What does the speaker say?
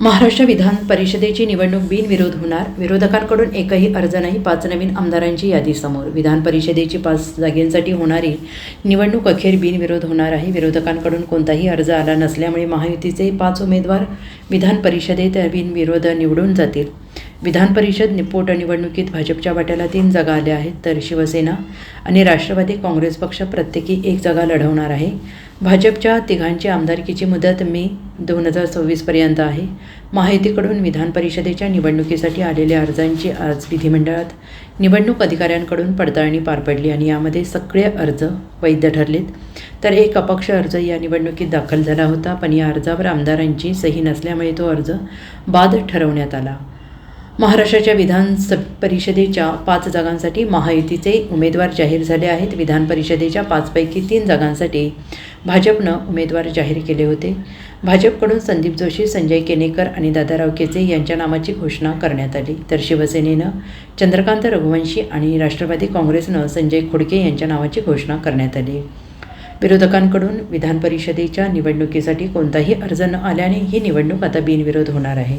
महाराष्ट्र विधान परिषदेची निवडणूक बिनविरोध होणार. विरोधकांकडून एकही अर्ज नाही पाच नवीन आमदारांची यादी समोर. विधान परिषदेची पाच जागेंसाठी होणारी निवडणूक अखेर बिनविरोध होणार आहे. विरोधकांकडून कोणताही अर्ज आला नसल्यामुळे महायुतीचे पाच उमेदवार विधान परिषदेत बिनविरोध निवडून जातील. विधान परिषद निपोट निवडणुकीत भाजपच्या वाट्याला तीन जागा आल्या आहेत. तर शिवसेना आणि राष्ट्रवादी काँग्रेस पक्ष प्रत्येकी एक जागा लढवणार आहे. भाजपच्या तिघांची आमदारकीची मुदत मे दोन हजार सव्वीसपर्यंत आहे. माहितीकडून विधान परिषदेच्या निवडणुकीसाठी आलेल्या अर्जांची आज विधिमंडळात निवडणूक अधिकाऱ्यांकडून पडताळणी पार पडली आणि यामध्ये सगळे अर्ज वैध ठरलेत. तर एक अपक्ष अर्ज या निवडणुकीत दाखल झाला होता पण या अर्जावर आमदारांची सही नसल्यामुळे तो अर्ज बाद ठरवण्यात आला. महाराष्ट्राच्या विधान परिषदेच्या पाच जागांसाठी महायुतीचे उमेदवार जाहीर झाले आहेत. विधान परिषदेच्या पाचपैकी तीन जागांसाठी भाजपनं उमेदवार जाहीर केले होते. भाजपकडून संदीप जोशी संजय केनेकर आणि दादाराव केचे यांच्या नावाची घोषणा करण्यात आली. तर शिवसेनेनं चंद्रकांत रघुवंशी आणि राष्ट्रवादी काँग्रेसनं संजय खोडके यांच्या नावाची घोषणा करण्यात आली. विरोधकांकडून विधान परिषदेच्या निवडणुकीसाठी कोणताही अर्ज न आल्याने ही निवडणूक आता बिनविरोध होणार आहे.